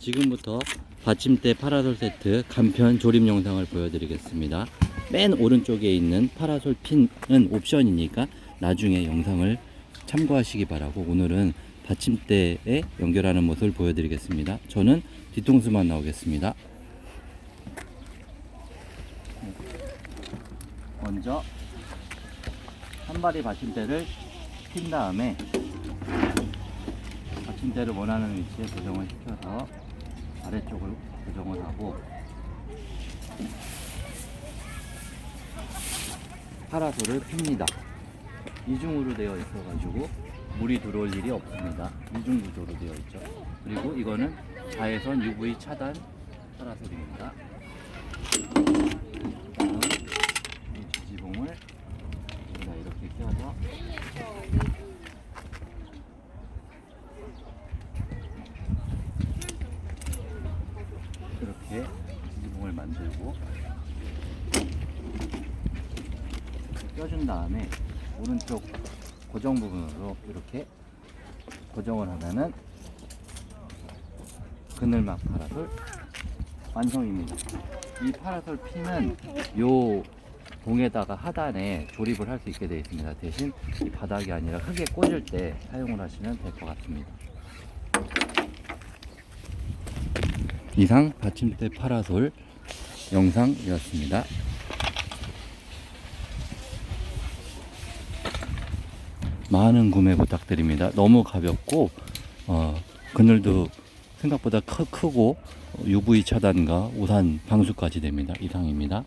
지금부터 받침대 파라솔 세트 간편 조립 영상을 보여드리겠습니다. 맨 오른쪽에 있는 파라솔 핀은 옵션이니까 나중에 영상을 참고하시기 바라고 오늘은 받침대에 연결하는 모습을 보여드리겠습니다. 저는 뒤통수만 나오겠습니다. 먼저 한 발이 받침대를 핀 다음에 받침대를 원하는 위치에 고정을 시켜서 아래쪽을 고정을 하고 파라솔을 핍니다. 이중으로 되어 있어가지고 물이 들어올 일이 없습니다. 이중 구조로 되어 있죠. 그리고 이거는 자외선 UV 차단 파라솔입니다. 다음 이 지지봉을 제가 이렇게 껴서 이렇게 지지봉을 만들고 껴준 다음에 오른쪽 고정 부분으로 이렇게 고정을 하면은 그늘막 파라솔 완성입니다. 이 파라솔 핀은 요 봉에다가 하단에 조립을 할 수 있게 되어 있습니다. 대신 이 바닥이 아니라 흙에 꽂을 때 사용을 하시면 될 것 같습니다. 이상 받침대 파라솔 영상이었습니다. 많은 구매 부탁드립니다. 너무 가볍고 어, 그늘도 생각보다 크, 크고 UV 차단과 우산 방수까지 됩니다. 이상입니다.